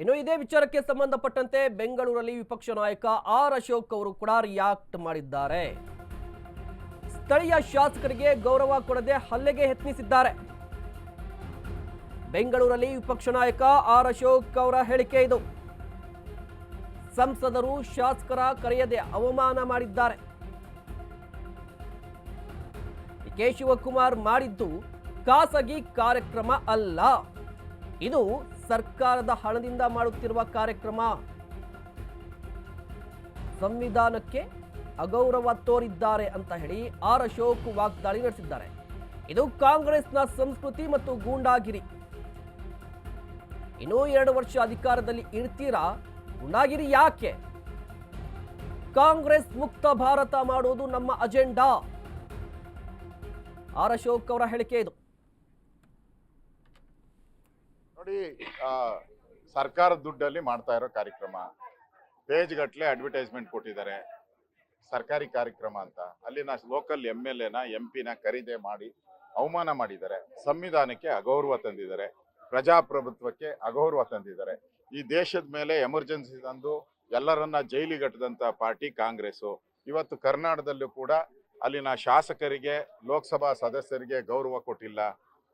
ಇನ್ನು ಇದೇ ವಿಚಾರಕ್ಕೆ ಸಂಬಂಧಪಟ್ಟಂತೆ ಬೆಂಗಳೂರಲ್ಲಿ ವಿಪಕ್ಷ ನಾಯಕ ಆರ್ ಅಶೋಕ್ ಅವರು ಕೂಡ ರಿಯಾಕ್ಟ್ ಮಾಡಿದ್ದಾರೆ. ಸ್ಥಳೀಯ ಶಾಸಕರಿಗೆ ಗೌರವ ಕೊಡದೆ ಹಲ್ಲೆಗೆ ಯತ್ನಿಸಿದ್ದಾರೆ. ಬೆಂಗಳೂರಲ್ಲಿ ವಿಪಕ್ಷ ನಾಯಕ ಆರ್ ಅಶೋಕ್ ಅವರ ಹೇಳಿಕೆ ಇದು. ಸಂಸದರು ಶಾಸಕರ ಕರೆಯದೆ ಅವಮಾನ ಮಾಡಿದ್ದಾರೆ. ಕೆ ಶಿವಕುಮಾರ್ ಮಾಡಿದ್ದು ಖಾಸಗಿ ಕಾರ್ಯಕ್ರಮ ಅಲ್ಲ. ಇದು ಸರ್ಕಾರದ ಹಣದಿಂದ ಮಾಡುತ್ತಿರುವ ಕಾರ್ಯಕ್ರಮ. ಸಂವಿಧಾನಕ್ಕೆ ಅಗೌರವ ತೋರಿದ್ದಾರೆ ಅಂತ ಹೇಳಿ ಆರ್ ಅಶೋಕ್ ವಾಗ್ದಾಳಿ ನಡೆಸಿದ್ದಾರೆ. ಇದು ಕಾಂಗ್ರೆಸ್ನ ಸಂಸ್ಕೃತಿ ಮತ್ತು ಗೂಂಡಾಗಿರಿ. ಇನ್ನೂ ಎರಡು ವರ್ಷ ಅಧಿಕಾರದಲ್ಲಿ ಇರ್ತೀರಾ? ಗೂಂಡಾಗಿರಿ ಯಾಕೆ? ಕಾಂಗ್ರೆಸ್ ಮುಕ್ತ ಭಾರತ ಮಾಡುವುದು ನಮ್ಮ ಅಜೆಂಡಾ. ಆರ್ ಅಶೋಕ್ ಅವರ ಹೇಳಿಕೆ ಇದು. ನೋಡಿ ಸರ್ಕಾರದ ದುಡ್ಡಲ್ಲಿ ಮಾಡ್ತಾ ಇರೋ ಕಾರ್ಯಕ್ರಮ. ಪೇಜ್ ಗಟ್ಟಲೆ ಅಡ್ವರ್ಟೈಸ್ಮೆಂಟ್ ಕೊಟ್ಟಿದ್ದಾರೆ. ಸರ್ಕಾರಿ ಕಾರ್ಯಕ್ರಮ ಅಂತ. ಅಲ್ಲಿನ ಲೋಕಲ್ ಎಂ ಎಲ್ ಎನ ಎಂ ಪಿನ ಖರೀದಿ ಮಾಡಿ ಅವಮಾನ ಮಾಡಿದ್ದಾರೆ. ಸಂವಿಧಾನಕ್ಕೆ ಅಗೌರವ ತಂದಿದ್ದಾರೆ. ಪ್ರಜಾಪ್ರಭುತ್ವಕ್ಕೆ ಅಗೌರವ ತಂದಿದ್ದಾರೆ. ಈ ದೇಶದ ಮೇಲೆ ಎಮರ್ಜೆನ್ಸಿ ತಂದು ಎಲ್ಲರನ್ನ ಜೈಲಿಗಟ್ಟದಂಥ ಪಾರ್ಟಿ ಕಾಂಗ್ರೆಸ್ಸು. ಇವತ್ತು ಕರ್ನಾಟಕದಲ್ಲೂ ಕೂಡ ಅಲ್ಲಿನ ಶಾಸಕರಿಗೆ, ಲೋಕಸಭಾ ಸದಸ್ಯರಿಗೆ ಗೌರವ ಕೊಟ್ಟಿಲ್ಲ.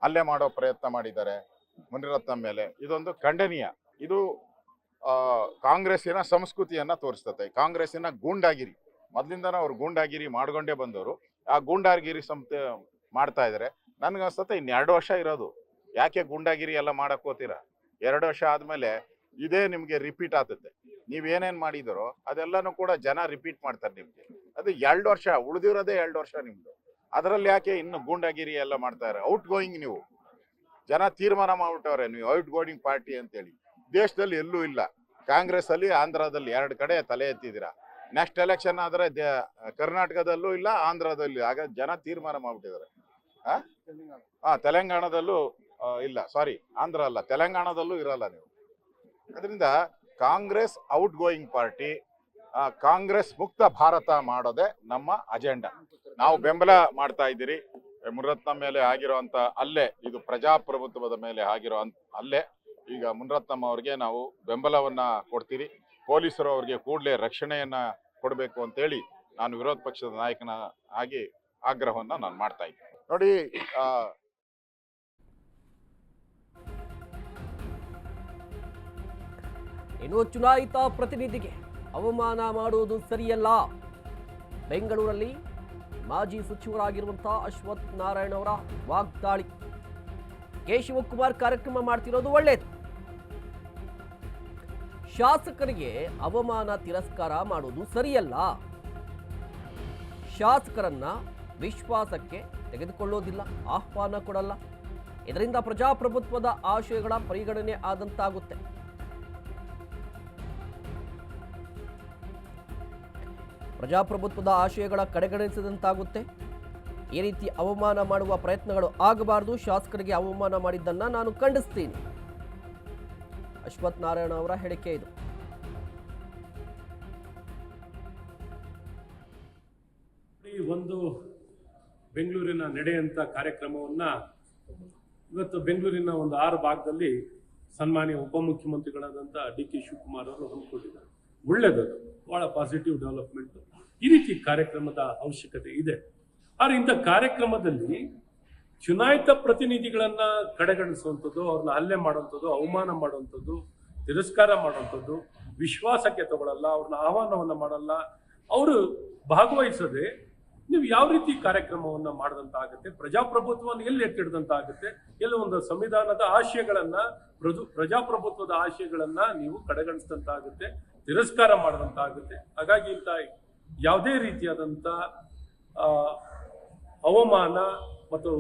ಅಲ್ಲೇ ಮಾಡೋ ಪ್ರಯತ್ನ ಮಾಡಿದ್ದಾರೆ. ಮುನಿರತ್ನ ಮೇಲೆ ಇದೊಂದು ಖಂಡನೀಯ. ಇದು ಕಾಂಗ್ರೆಸ್ಸಿನ ಸಂಸ್ಕೃತಿಯನ್ನ ತೋರಿಸ್ತತೆ. ಕಾಂಗ್ರೆಸ್ಸಿನ ಗೂಂಡಾಗಿರಿ. ಮೊದ್ಲಿಂದನೂ ಅವ್ರು ಗೂಂಡಾಗಿರಿ ಮಾಡ್ಕೊಂಡೇ ಬಂದವರು. ಆ ಗೂಂಡಾಗಿರಿ ಸಂತ ಮಾಡ್ತಾ ಇದ್ದಾರೆ ನನ್ಗನ್ಸ್ತತೆ ಇನ್ನು ಎರಡು ವರ್ಷ ಇರೋದು. ಯಾಕೆ ಗೂಂಡಾಗಿರಿ ಎಲ್ಲ ಮಾಡಕ್ ಹೋತೀರಾ? ಎರಡು ವರ್ಷ ಆದಮೇಲೆ ಇದೇ ನಿಮ್ಗೆ ರಿಪೀಟ್ ಆಗುತ್ತೆ. ನೀವೇನೇನು ಮಾಡಿದರೋ ಅದೆಲ್ಲನೂ ಕೂಡ ಜನ ರಿಪೀಟ್ ಮಾಡ್ತಾರೆ ನಿಮ್ಗೆ. ಅದು ಎರಡು ವರ್ಷ, ಉಳಿದಿರೋದೇ ಎರಡು ವರ್ಷ ನಿಮ್ದು. ಅದರಲ್ಲಿ ಯಾಕೆ ಇನ್ನು ಗೂಂಡಾಗಿರಿ ಎಲ್ಲ ಮಾಡ್ತಾರೆ ಔಟ್ ಗೋಯಿಂಗ್ ನೀವು. ಜನ ತೀರ್ಮಾನ ಮಾಡ್ಬಿಟ್ಟವ್ರೆ, ನೀವು ಔಟ್ ಗೋಯಿಂಗ್ ಪಾರ್ಟಿ ಅಂತೇಳಿ. ದೇಶದಲ್ಲಿ ಎಲ್ಲೂ ಇಲ್ಲ. ಕಾಂಗ್ರೆಸ್ ಅಲ್ಲಿ ಆಂಧ್ರದಲ್ಲಿ ಎರಡು ಕಡೆ ತಲೆ ಎತ್ತಿದ್ದೀರಾ. ನೆಕ್ಸ್ಟ್ ಎಲೆಕ್ಷನ್ ಆದ್ರೆ ಕರ್ನಾಟಕದಲ್ಲೂ ಇಲ್ಲ, ಆಂಧ್ರದಲ್ಲೂ ಆಗ ಜನ ತೀರ್ಮಾನ ಮಾಡ್ಬಿಟ್ಟಿದ್ದಾರೆ. ಆ? ಹಾ ತೆಲಂಗಾಣದಲ್ಲೂ ಇಲ್ಲ. ಸಾರಿ ಆಂಧ್ರ ಅಲ್ಲ. ತೆಲಂಗಾಣದಲ್ಲೂ ಇರಲ್ಲ ನೀವು. ಅದರಿಂದ Congress out going party Congress ಮುಕ್ತ ಭಾರತ ಮಾಡೋದೇ ನಮ್ಮ ಅಜೆಂಡಾ. ನಾವು ಬೆಂಬಲ ಮಾಡ್ತಾ ಇದ್ದೀರಿ. ಮುನಿರತ್ನ ಮೇಲೆ ಆಗಿರುವಂತ ಅಲ್ಲೇ, ಇದು ಪ್ರಜಾಪ್ರಭುತ್ವದ ಮೇಲೆ ಆಗಿರೋ ಅಲ್ಲೇ, ಈಗ ಮುನಿರತ್ನಂ ಅವ್ರಿಗೆ ನಾವು ಬೆಂಬಲವನ್ನ ಕೊಡ್ತೀರಿ. ಪೊಲೀಸರು ಅವ್ರಿಗೆ ಕೂಡಲೇ ರಕ್ಷಣೆಯನ್ನ ಕೊಡಬೇಕು ಅಂತೇಳಿ ನಾನು ವಿರೋಧ ಪಕ್ಷದ ನಾಯಕನ ಆಗಿ ಆಗ್ರಹವನ್ನ ನಾನು ಮಾಡ್ತಾ ಇದ್ದೀನಿ. ನೋಡಿ ಇನ್ನು ಚುನಾಯಿತ ಪ್ರತಿನಿಧಿಗೆ ಅವಮಾನ ಮಾಡುವುದು ಸರಿಯಲ್ಲ. ಬೆಂಗಳೂರಲ್ಲಿ ಮಾಜಿ ಸಚಿವರಾಗಿರುವಂತಹ ಅಶ್ವಥ್ ನಾರಾಯಣ ಅವರ ವಾಗ್ದಾಳಿ. ಕೆ ಶಿವಕುಮಾರ್ ಕಾರ್ಯಕ್ರಮ ಮಾಡ್ತಿರೋದು ಒಳ್ಳೆಯದು ಶಾಸಕರಿಗೆ ಅವಮಾನ, ತಿರಸ್ಕಾರ ಮಾಡುವುದು ಸರಿಯಲ್ಲ. ಶಾಸಕರನ್ನ ವಿಶ್ವಾಸಕ್ಕೆ ತೆಗೆದುಕೊಳ್ಳೋದಿಲ್ಲ, ಆಹ್ವಾನ ಕೊಡಲ್ಲ. ಇದರಿಂದ ಪ್ರಜಾಪ್ರಭುತ್ವದ ಆಶಯಗಳ ಪರಿಗಣನೆ ಆದಂತಾಗುತ್ತೆ. ಪ್ರಜಾಪ್ರಭುತ್ವದ ಆಶಯಗಳ ಕಡೆಗಣಿಸಿದಂತಾಗುತ್ತೆ. ಈ ರೀತಿ ಅವಮಾನ ಮಾಡುವ ಪ್ರಯತ್ನಗಳು ಆಗಬಾರದು. ಶಾಸಕರಿಗೆ ಅವಮಾನ ಮಾಡಿದ್ದನ್ನ ನಾನು ಖಂಡಿಸ್ತೀನಿ. ಅಶ್ವಥ್ ನಾರಾಯಣ ಅವರ ಹೇಳಿಕೆ ಇದು. ಒಂದು ಬೆಂಗಳೂರಿನ ನಡೆಯಂತ ಕಾರ್ಯಕ್ರಮವನ್ನ ಇವತ್ತು ಬೆಂಗಳೂರಿನ ಒಂದು ಆರು ಭಾಗದಲ್ಲಿ ಸನ್ಮಾನ್ಯ ಉಪಮುಖ್ಯಮಂತ್ರಿಗಳಾದಂಥ ಡಿ ಕೆ ಶಿವಕುಮಾರ್ ಅವರು ಹಮ್ಮಿಕೊಂಡಿದ್ದಾರೆ. ಒಳ್ಳೆಯದದು ಭಾಳ ಪಾಸಿಟಿವ್ ಡೆವಲಪ್ಮೆಂಟ್ ಈ ರೀತಿ ಕಾರ್ಯಕ್ರಮದ ಅವಶ್ಯಕತೆ ಇದೆ. ಆದರೆ ಇಂಥ ಕಾರ್ಯಕ್ರಮದಲ್ಲಿ ಚುನಾಯಿತ ಪ್ರತಿನಿಧಿಗಳನ್ನು ಕಡೆಗಣಿಸುವಂಥದ್ದು, ಅವ್ರನ್ನ ಹಲ್ಲೆ ಮಾಡುವಂಥದ್ದು, ಅವಮಾನ ಮಾಡುವಂಥದ್ದು, ತಿರಸ್ಕಾರ ಮಾಡುವಂಥದ್ದು, ವಿಶ್ವಾಸಕ್ಕೆ ತಗೊಳ್ಳಲ್ಲ ಅವ್ರನ್ನ ಆಹ್ವಾನವನ್ನು ಮಾಡಲ್ಲ, ಅವರು ಭಾಗವಹಿಸದೆ ನೀವು ಯಾವ ರೀತಿ ಕಾರ್ಯಕ್ರಮವನ್ನು ಮಾಡಿದಂತ ಆಗುತ್ತೆ ಪ್ರಜಾಪ್ರಭುತ್ವವನ್ನು ಎಲ್ಲಿ ಎತ್ತಿಡ್ದಂತ ಆಗುತ್ತೆ ಎಲ್ಲಿ ಒಂದು ಸಂವಿಧಾನದ ಆಶಯಗಳನ್ನ, ಪ್ರಜು, ಪ್ರಜಾಪ್ರಭುತ್ವದ ಆಶಯಗಳನ್ನ ನೀವು ಕಡೆಗಣಿಸಿದಂತ ಆಗುತ್ತೆ ತಿರಸ್ಕಾರ ಮಾಡಿದಂತ ಆಗುತ್ತೆ ಹಾಗಾಗಿ ಇಂಥ ಯಾವುದೇ ರೀತಿಯಾದಂಥ ಅವಮಾನ ಮತ್ತು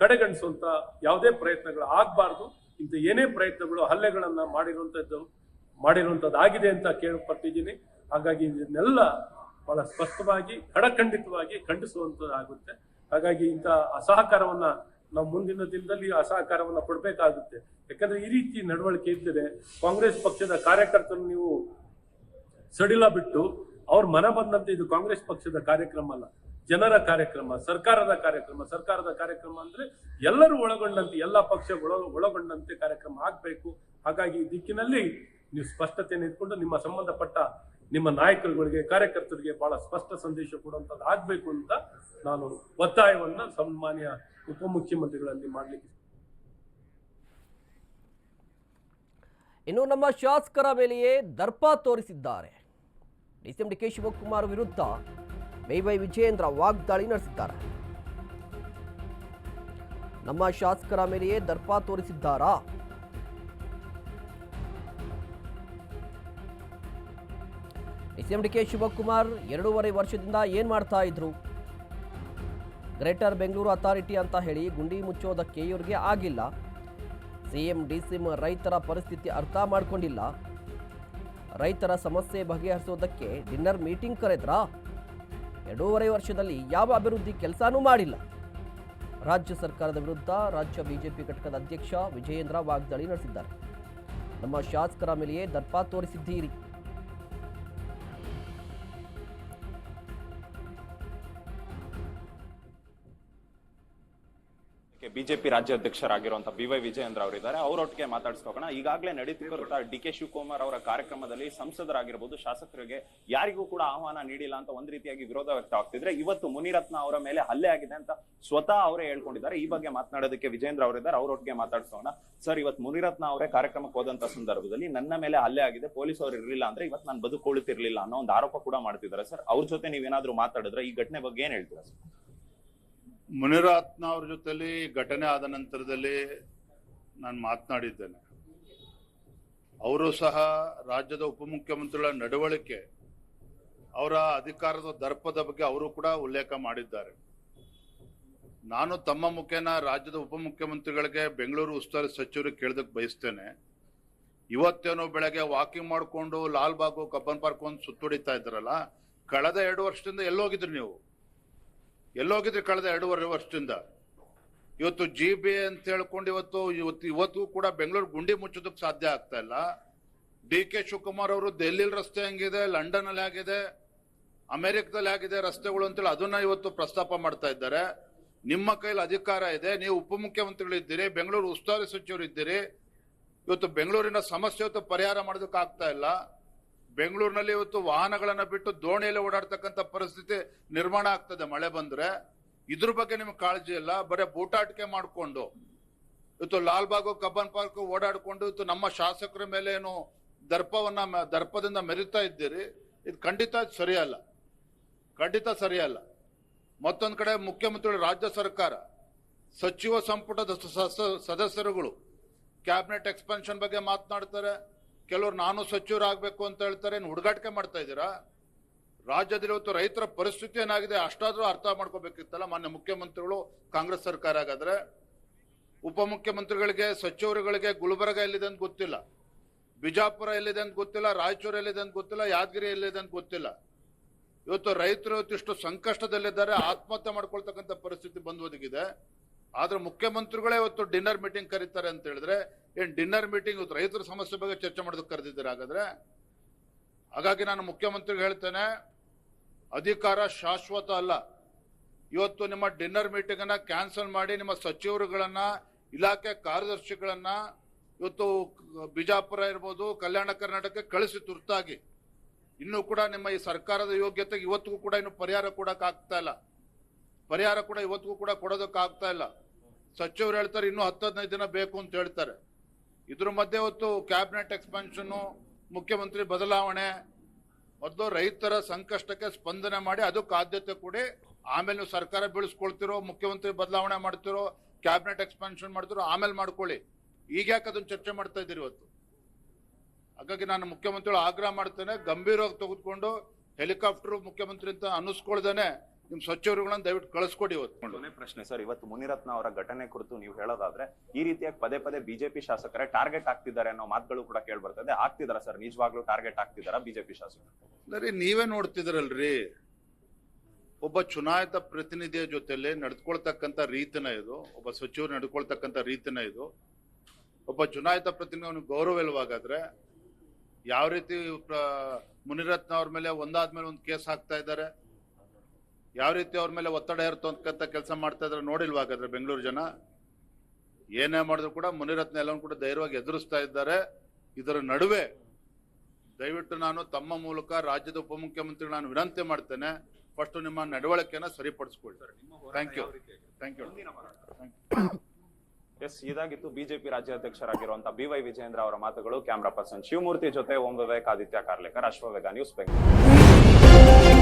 ಕಡೆಗಣಿಸುವಂತ ಯಾವುದೇ ಪ್ರಯತ್ನಗಳು ಆಗಬಾರ್ದು. ಇಂಥ ಏನೇ ಪ್ರಯತ್ನಗಳು ಹಲ್ಲೆಗಳನ್ನ ಮಾಡಿರುವಂಥದ್ದು ಮಾಡಿರುವಂಥದ್ದು ಆಗಿದೆ ಅಂತ ಕೇಳಪಟ್ಟಿದ್ದೀನಿ. ಹಾಗಾಗಿ ಇದನ್ನೆಲ್ಲ ಬಹಳ ಸ್ಪಷ್ಟವಾಗಿ ಕಡಖಂಡಿತವಾಗಿ ಖಂಡಿಸುವಂಥದ್ದಾಗುತ್ತೆ. ಹಾಗಾಗಿ ಇಂಥ ಅಸಹಕಾರವನ್ನ ನಾವು ಮುಂದಿನ ದಿನದಲ್ಲಿ ಅಸಹಕಾರವನ್ನ ಕೊಡಬೇಕಾಗುತ್ತೆ ಯಾಕಂದ್ರೆ ಈ ರೀತಿ ನಡವಳಿಕೆ ಇದ್ದರೆ ಕಾಂಗ್ರೆಸ್ ಪಕ್ಷದ ಕಾರ್ಯಕರ್ತರು ನೀವು ಸಡಿಲ ಬಿಟ್ಟು ಅವ್ರ ಮನ ಬಂದಂತೆ ಇದು ಕಾಂಗ್ರೆಸ್ ಪಕ್ಷದ ಕಾರ್ಯಕ್ರಮ ಅಲ್ಲ. ಜನರ ಕಾರ್ಯಕ್ರಮ, ಸರ್ಕಾರದ ಕಾರ್ಯಕ್ರಮ ಸರ್ಕಾರದ ಕಾರ್ಯಕ್ರಮ ಅಂದ್ರೆ ಎಲ್ಲರೂ ಒಳಗೊಂಡಂತೆ, ಎಲ್ಲ ಪಕ್ಷಗಳು ಒಳಗೊಂಡಂತೆ ಕಾರ್ಯಕ್ರಮ ಆಗ್ಬೇಕು. ಹಾಗಾಗಿ ಈ ದಿಕ್ಕಿನಲ್ಲಿ ನೀವು ಸ್ಪಷ್ಟತೆಯನ್ನು ಇಟ್ಕೊಂಡು ನಿಮ್ಮ ಸಂಬಂಧಪಟ್ಟ ನಿಮ್ಮ ನಾಯಕರುಗಳಿಗೆ, ಕಾರ್ಯಕರ್ತರಿಗೆ ಬಹಳ ಸ್ಪಷ್ಟ ಸಂದೇಶ ಕೊಡುವಂಥದ್ದು ಆಗ್ಬೇಕು ಅಂತ ನಾನು ಒತ್ತಾಯವನ್ನ ಸನ್ಮಾನ್ಯ ಉಪಮುಖ್ಯಮಂತ್ರಿಗಳಲ್ಲಿ ಮಾಡಲಿಕ್ಕೆ ಇನ್ನು ನಮ್ಮ ಶಾಸಕರ ಮೇಲೆಯೇ ದರ್ಪ ತೋರಿಸಿದ್ದಾರೆ. ಡಿಸಿಎಂ ಡಿ ಕೆ ಶಿವಕುಮಾರ್ ವಿರುದ್ಧ ವೈ ವಿಜಯೇಂದ್ರ ವಾಗ್ದಾಳಿ ನಡೆಸಿದ್ದಾರೆ. ನಮ್ಮ ಶಾಸಕರ ಮೇಲೆಯೇ ದರ್ಪ ತೋರಿಸಿದ್ದಾರಾ? ಡಿಸಿಎಂ ಡಿ ಕೆ ಶಿವಕುಮಾರ್ ಎರಡೂವರೆ ವರ್ಷದಿಂದ ಏನ್ ಮಾಡ್ತಾ ಇದ್ರು? ಗ್ರೇಟರ್ ಬೆಂಗಳೂರು ಅಥಾರಿಟಿ ಅಂತ ಹೇಳಿ ಗುಂಡಿ ಮುಚ್ಚೋದಕ್ಕೆ ಇವ್ರಿಗೆ ಆಗಿಲ್ಲ. ಸಿಎಂ ಡಿಸಿಎಂ ರೈತರ ಪರಿಸ್ಥಿತಿ ಅರ್ಥ ಮಾಡ್ಕೊಂಡಿಲ್ಲ. ರೈತರ ಸಮಸ್ಯೆ ಬಗೆಹರಿಸೋದಕ್ಕೆ ಡಿನ್ನರ್ ಮೀಟಿಂಗ್ ಕರೆದ್ರಾ? ಎರಡೂವರೆ ವರ್ಷದಲ್ಲಿ ಯಾವ ಅಭಿವೃದ್ಧಿ ಕೆಲಸನೂ ಮಾಡಿಲ್ಲ. ರಾಜ್ಯ ಸರ್ಕಾರದ ವಿರುದ್ಧ ರಾಜ್ಯ ಬಿಜೆಪಿ ಘಟಕದ ಅಧ್ಯಕ್ಷ ವಿಜಯೇಂದ್ರ ವಾಗ್ದಾಳಿ ನಡೆಸಿದ್ದಾರೆ. ನಮ್ಮ ಶಾಸಕರ ಮೇಲೆಯೇ ದರ್ಪ ತೋರಿಸಿದ್ದೀರಿ. ಬಿಜೆಪಿ ರಾಜ್ಯಾಧ್ಯಕ್ಷರಾಗಿರುವಂತಹ ಬಿ ವೈ ವಿಜಯೇಂದ್ರ ಅವರಿದ್ದಾರೆ. ಅವರೊಟ್ಟಿಗೆ ಮಾತಾಡ್ಸ್ಕೋಣ ಈಗಾಗಲೇ ನಡೀತಿರುವಂತಹ ಡಿ ಕೆ ಶಿವಕುಮಾರ್ ಅವರ ಕಾರ್ಯಕ್ರಮದಲ್ಲಿ ಸಂಸದರಾಗಿರ್ಬೋದು, ಶಾಸಕರಿಗೆ ಯಾರಿಗೂ ಕೂಡ ಆಹ್ವಾನ ನೀಡಿಲ್ಲ ಅಂತ ಒಂದ್ ರೀತಿಯಾಗಿ ವಿರೋಧ ವ್ಯಕ್ತವಾಗ್ತಿದ್ರೆ, ಇವತ್ತು ಮುನಿರತ್ನ ಅವರ ಮೇಲೆ ಹಲ್ಲೆ ಆಗಿದೆ ಅಂತ ಸ್ವತಃ ಅವರೇ ಹೇಳ್ಕೊಂಡಿದ್ದಾರೆ. ಈ ಬಗ್ಗೆ ಮಾತನಾಡೋದಕ್ಕೆ ವಿಜೇಂದ್ರ ಅವರಿದ್ದಾರೆ. ಅವರೊಟ್ಟಿಗೆ ಮಾತಾಡ್ಸೋಣ ಸರ್, ಇವತ್ತು ಮುನಿರತ್ನ ಅವರೇ ಕಾರ್ಯಕ್ರಮಕ್ಕೆ ಹೋದಂತ ಸಂದರ್ಭದಲ್ಲಿ ನನ್ನ ಮೇಲೆ ಹಲ್ಲೆ ಆಗಿದೆ, ಪೊಲೀಸ್ ಅವರು ಇರಲಿಲ್ಲ ಅಂದ್ರೆ ಇವತ್ತು ನಾನು ಬದುಕೊಳ್ಳುತ್ತಿರ್ಲಿಲ್ಲ ಅನ್ನೋ ಒಂದು ಆರೋಪ ಕೂಡ ಮಾಡ್ತಿದ್ದಾರೆ ಸರ್. ಅವ್ರ ಜೊತೆ ನೀವೇನಾದ್ರೂ ಮಾತಾಡಿದ್ರೆ ಈ ಘಟನೆ ಬಗ್ಗೆ ಏನ್ ಹೇಳ್ತೀರಾ ಸರ್? ಮುನಿರತ್ನ ಅವ್ರ ಜೊತೆಲಿ ಘಟನೆ ಆದ ನಂತರದಲ್ಲಿ ನಾನು ಮಾತನಾಡಿದ್ದೇನೆ. ಅವರು ಸಹ ರಾಜ್ಯದ ಉಪಮುಖ್ಯಮಂತ್ರಿಗಳ ನಡವಳಿಕೆ, ಅವರ ಅಧಿಕಾರದ ದರ್ಪದ ಬಗ್ಗೆ ಅವರು ಕೂಡ ಉಲ್ಲೇಖ ಮಾಡಿದ್ದಾರೆ. ನಾನು ತಮ್ಮ ಮುಖೇನ ರಾಜ್ಯದ ಉಪಮುಖ್ಯಮಂತ್ರಿಗಳಿಗೆ ಬೆಂಗಳೂರು ಉಸ್ತುವಾರಿ ಸಚಿವರಿಗೆ ಕೇಳೋದಕ್ಕೆ ಬಯಸ್ತೇನೆ. ಇವತ್ತೇನೋ ಬೆಳಗ್ಗೆ ವಾಕಿಂಗ್ ಮಾಡಿಕೊಂಡು ಲಾಲ್ಬಾಗು ಕಬ್ಬನ್ ಪಾರ್ಕ್ ಒಂದು ಸುತ್ತೊಡಿತಾ ಇದ್ರಲ್ಲ ಕಳೆದ ಎರಡು ವರ್ಷದಿಂದ ಎಲ್ಲೋಗಿದ್ರಿ ನೀವು. ಎಲ್ಲೋಗಿದ್ರಿ ಕಳೆದ ಎರಡೂವರೆ ವರ್ಷದಿಂದ. ಇವತ್ತು ಜಿ ಬಿ ಅಂತ ಹೇಳ್ಕೊಂಡು ಇವತ್ತು ಇವತ್ತು ಇವತ್ತು ಕೂಡ ಬೆಂಗಳೂರು ಗುಂಡಿ ಮುಚ್ಚೋದಕ್ಕೆ ಸಾಧ್ಯ ಆಗ್ತಾ ಇಲ್ಲ. ಡಿ ಕೆ ಶಿವಕುಮಾರ್ ಅವರು ದೆಹಲಿಲಿ ರಸ್ತೆ ಹೆಂಗಿದೆ ಲಂಡನ್ ಅಲ್ಲಿ ಆಗಿದೆ ಅಮೆರಿಕದಲ್ಲಿ ಆಗಿದೆ ರಸ್ತೆಗಳು ಅಂತೇಳಿ ಅದನ್ನ ಇವತ್ತು ಪ್ರಸ್ತಾಪ ಮಾಡ್ತಾ ಇದ್ದಾರೆ. ನಿಮ್ಮ ಕೈಲಿ ಅಧಿಕಾರ ಇದೆ, ನೀವು ಉಪಮುಖ್ಯಮಂತ್ರಿಗಳಿದ್ದೀರಿ ಬೆಂಗಳೂರು ಉಸ್ತುವಾರಿ ಸಚಿವರು ಇದ್ದೀರಿ. ಇವತ್ತು ಬೆಂಗಳೂರಿನ ಸಮಸ್ಯೆ ಇವತ್ತು ಪರಿಹಾರ ಮಾಡೋದಕ್ಕೆ ಆಗ್ತಾ ಇಲ್ಲ. ಬೆಂಗಳೂರಿನಲ್ಲಿ ಇವತ್ತು ವಾಹನಗಳನ್ನು ಬಿಟ್ಟು ದೋಣಿಯಲ್ಲಿ ಓಡಾಡ್ತಕ್ಕಂಥ ಪರಿಸ್ಥಿತಿ ನಿರ್ಮಾಣ ಆಗ್ತದೆ. ಮಳೆ ಬಂದ್ರೆ ಇದ್ರ ಬಗ್ಗೆ ನಿಮ್ಗೆ ಕಾಳಜಿ ಇಲ್ಲ. ಬರೀ ಬೂಟಾಟಿಕೆ ಮಾಡಿಕೊಂಡು ಇವತ್ತು ಲಾಲ್ಬಾಗು, ಕಬ್ಬನ್ ಪಾರ್ಕ್ ಓಡಾಡಿಕೊಂಡು ಇವತ್ತು ನಮ್ಮ ಶಾಸಕರ ಮೇಲೆ ಏನು ದರ್ಪವನ್ನ ದರ್ಪದಿಂದ ಮೆರಿತಾ ಇದ್ದೀರಿ. ಇದು ಖಂಡಿತ ಸರಿಯಲ್ಲ. ಖಂಡಿತ ಸರಿಯಲ್ಲ. ಮತ್ತೊಂದು ಕಡೆ ಮುಖ್ಯಮಂತ್ರಿಗಳು, ರಾಜ್ಯ ಸರ್ಕಾರ, ಸಚಿವ ಸಂಪುಟದ ಸದಸ್ಯರುಗಳು, ಕ್ಯಾಬಿನೆಟ್ ಎಕ್ಸ್ಪೆನ್ಷನ್ ಬಗ್ಗೆ ಮಾತನಾಡ್ತಾರೆ. ಕೆಲವರು ನಾನು ಸಚಿವರಾಗಬೇಕು ಅಂತ ಹೇಳ್ತಾರೆ ಹುಡುಗಾಟಿಕೆ ಮಾಡ್ತಾ ಇದ್ದೀರಾ? ರಾಜ್ಯದಲ್ಲಿ ಇವತ್ತು ರೈತರ ಪರಿಸ್ಥಿತಿ ಏನಾಗಿದೆ? ಅಷ್ಟಾದರೂ ಅರ್ಥ ಮಾಡ್ಕೋಬೇಕಿತ್ತಲ್ಲ? ಮಾನ್ಯ ಮುಖ್ಯಮಂತ್ರಿಗಳು ಕಾಂಗ್ರೆಸ್ ಸರ್ಕಾರ ಹಾಗಾದ್ರೆ. ಉಪಮುಖ್ಯಮಂತ್ರಿಗಳಿಗೆ, ಸಚಿವರುಗಳಿಗೆ ಗುಲ್ಬರ್ಗ ಎಲ್ಲಿದೆ ಅಂತ ಗೊತ್ತಿಲ್ಲ. ಬಿಜಾಪುರ ಎಲ್ಲಿದೆ ಅಂತ ಗೊತ್ತಿಲ್ಲ. ರಾಯಚೂರು ಎಲ್ಲಿದೆ ಅಂತ ಗೊತ್ತಿಲ್ಲ. ಯಾದಗಿರಿ ಎಲ್ಲಿದೆ ಅಂತ ಗೊತ್ತಿಲ್ಲ. ಇವತ್ತು ರೈತರು ಇವತ್ತಿಷ್ಟು ಸಂಕಷ್ಟದಲ್ಲಿದ್ದಾರೆ. ಆತ್ಮಹತ್ಯೆ ಮಾಡ್ಕೊಳ್ತಕ್ಕಂಥ ಪರಿಸ್ಥಿತಿ ಬಂದು ಒದಗಿದೆ ಆದ್ರೆ ಮುಖ್ಯಮಂತ್ರಿಗಳೇ ಇವತ್ತು ಡಿನ್ನರ್ ಮೀಟಿಂಗ್ ಕರೀತಾರೆ ಅಂತ ಹೇಳಿದ್ರೆ ಏನ್ ಡಿನ್ನರ್ ಮೀಟಿಂಗ್ ರೈತರ ಸಮಸ್ಯೆ ಬಗ್ಗೆ ಚರ್ಚೆ ಮಾಡೋದಕ್ಕೆ ಕರೆದಿದ್ದಾರೆ ಹಾಗಾದ್ರೆ? ಹಾಗಾಗಿ ನಾನು ಮುಖ್ಯಮಂತ್ರಿಗೆ ಹೇಳ್ತೇನೆ, ಅಧಿಕಾರ ಶಾಶ್ವತ ಅಲ್ಲ. ಇವತ್ತು ನಿಮ್ಮ ಡಿನ್ನರ್ ಮೀಟಿಂಗನ್ನು ಕ್ಯಾನ್ಸಲ್ ಮಾಡಿ ನಿಮ್ಮ ಸಚಿವರುಗಳನ್ನು, ಇಲಾಖೆ ಕಾರ್ಯದರ್ಶಿಗಳನ್ನು ಇವತ್ತು ಬಿಜಾಪುರ ಇರ್ಬೋದು, ಕಲ್ಯಾಣ ಕರ್ನಾಟಕಕ್ಕೆ ಕಳಿಸಿ ತುರ್ತಾಗಿ. ಇನ್ನೂ ಕೂಡ ನಿಮ್ಮ ಈ ಸರ್ಕಾರದ ಯೋಗ್ಯತೆಗೆ ಇವತ್ತಿಗೂ ಕೂಡ ಇನ್ನು ಪರಿಹಾರ ಕೊಡೋಕ್ಕಾಗ್ತಾ ಇಲ್ಲ. ಪರಿಹಾರ ಕೂಡ ಇವತ್ತಿಗೂ ಕೂಡ ಕೊಡೋದಕ್ಕಾಗ್ತಾ ಇಲ್ಲ. ಸಚಿವರು ಹೇಳ್ತಾರೆ, ಇನ್ನೂ ಹತ್ತು ಹದಿನೈದು ದಿನ ಬೇಕು ಅಂತ ಹೇಳ್ತಾರೆ. ಇದ್ರ ಮಧ್ಯೆ ಹೊತ್ತು ಕ್ಯಾಬಿನೆಟ್ ಎಕ್ಸ್ಪಾನ್ಷನ್, ಮುಖ್ಯಮಂತ್ರಿ ಬದಲಾವಣೆ, ಮೊದಲು ರೈತರ ಸಂಕಷ್ಟಕ್ಕೆ ಸ್ಪಂದನೆ ಮಾಡಿ ಅದಕ್ಕೆ ಆದ್ಯತೆ ಕೊಡಿ, ಆಮೇಲೆ ನೀವು ಸರ್ಕಾರ ಬೀಳಿಸ್ಕೊಳ್ತಿರೋ, ಮುಖ್ಯಮಂತ್ರಿ ಬದಲಾವಣೆ ಮಾಡ್ತಿರೋ, ಕ್ಯಾಬಿನೆಟ್ ಎಕ್ಸ್ಪಾನ್ಷನ್ ಮಾಡ್ತಿರೋ, ಆಮೇಲೆ ಮಾಡ್ಕೊಳ್ಳಿ. ಈಗ ಯಾಕೆ ಅದನ್ನ ಚರ್ಚೆ ಮಾಡ್ತಾ ಇದ್ದೀರಿ ಇವತ್ತು? ಹಾಗಾಗಿ ನಾನು ಮುಖ್ಯಮಂತ್ರಿಗಳು ಆಗ್ರಹ ಮಾಡ್ತೇನೆ, ಗಂಭೀರವಾಗಿ ತೆಗೆದುಕೊಂಡು ಹೆಲಿಕಾಪ್ಟರ್ ಮುಖ್ಯಮಂತ್ರಿ ಅಂತ ಅನ್ನಿಸ್ಕೊಳ್ದೇನೆ. ನಿಮ್ ಸಚಿವರುಗಳನ್ನ ದಯವಿಟ್ಟು ಕಳಿಸ್ಕೊಡಿ ಇವತ್ತು. ಕೊನೆ ಪ್ರಶ್ನೆ ಸರ್ ಇವತ್ತು ಮುನಿರತ್ನ ಅವರ ಘಟನೆ ಕುರಿತು ನೀವು ಹೇಳೋದಾದ್ರೆ ಈ ರೀತಿಯಾಗಿ ಪದೇ ಪದೇ ಬಿಜೆಪಿ ಶಾಸಕರೇ ಟಾರ್ಗೆಟ್ ಆಗ್ತಿದ್ದಾರೆ ಅನ್ನೋ ಮಾತುಗಳು ಕೂಡ ಕೇಳಿ ಬರ್ತದೆ ಆಗ್ತಿದಾರ ಸರ್? ನಿಜವಾಗ್ಲೂ ಟಾರ್ಗೆಟ್ ಆಗ್ತಿದಾರ ಬಿಜೆಪಿ ಶಾಸಕರು? ಅಂದ್ರೆ ನೀವೇ ನೋಡ್ತಿದ್ರಲ್ರಿ. ಒಬ್ಬ ಚುನಾಯಿತ ಪ್ರತಿನಿಧಿಯ ಜೊತೆಲಿ ನಡ್ಕೊಳ್ತಕ್ಕಂಥ ರೀತಿನ ಇದು. ಒಬ್ಬ ಸಚಿವರು ನಡ್ಕೊಳ್ತಕ್ಕಂಥ ರೀತಿನ ಇದು. ಒಬ್ಬ ಚುನಾಯಿತ ಪ್ರತಿನಿಧಿ ಅವನಿಗೆ ಗೌರವ ಇಲ್ವಾಗಾದ್ರೆ ಯಾವ ರೀತಿ ಮುನಿರತ್ನ ಅವ್ರ ಮೇಲೆ ಒಂದಾದ್ಮೇಲೆ ಒಂದು ಕೇಸ್ ಹಾಕ್ತಾ ಇದ್ದಾರೆ? ಯಾವ ರೀತಿ ಅವ್ರ ಮೇಲೆ ಒತ್ತಡ ಹೇರ್ತಕ್ಕಂಥ ಕೆಲಸ ಮಾಡ್ತಾ ಇದ್ರೆ ನೋಡಿಲ್ವಾ ಹಾಗಾದ್ರೆ ಬೆಂಗಳೂರು ಜನ? ಏನೇ ಮಾಡಿದ್ರು ಕೂಡ ಮುನಿರತ್ನ ಎಲ್ಲವನ್ನೂ ಕೂಡ ಧೈರ್ಯವಾಗಿ ಎದುರಿಸ್ತಾ ಇದ್ದಾರೆ. ಇದರ ನಡುವೆ ದಯವಿಟ್ಟು ನಾನು ತಮ್ಮ ಮೂಲಕ ರಾಜ್ಯದ ಉಪಮುಖ್ಯಮಂತ್ರಿ ನಾನು ವಿನಂತಿ ಮಾಡ್ತೇನೆ. ಫಸ್ಟ್ ನಿಮ್ಮ ನಡವಳಿಕೆನ ಸರಿಪಡಿಸ್ಕೊಳ್ತಾರೆ thank you thank you yes ಇದಾಗಿತ್ತು ಬಿಜೆಪಿ ರಾಜ್ಯಾಧ್ಯಕ್ಷರಾಗಿರುವಂತಹ ಬಿ ವೈ ವಿಜೇಂದ್ರ ಅವರ ಮಾತುಗಳು. ಕ್ಯಾಮ್ರಾ ಪರ್ಸನ್ ಶಿವಮೂರ್ತಿ ಜೊತೆ ಓಂ ವಿವೇಕ್ ಆದಿತ್ಯ ಕಾರ್ಲೇಕರ್ ಅಶ್ವವೇಗ ನ್ಯೂಸ್ ಬೆಂಗಳೂರು.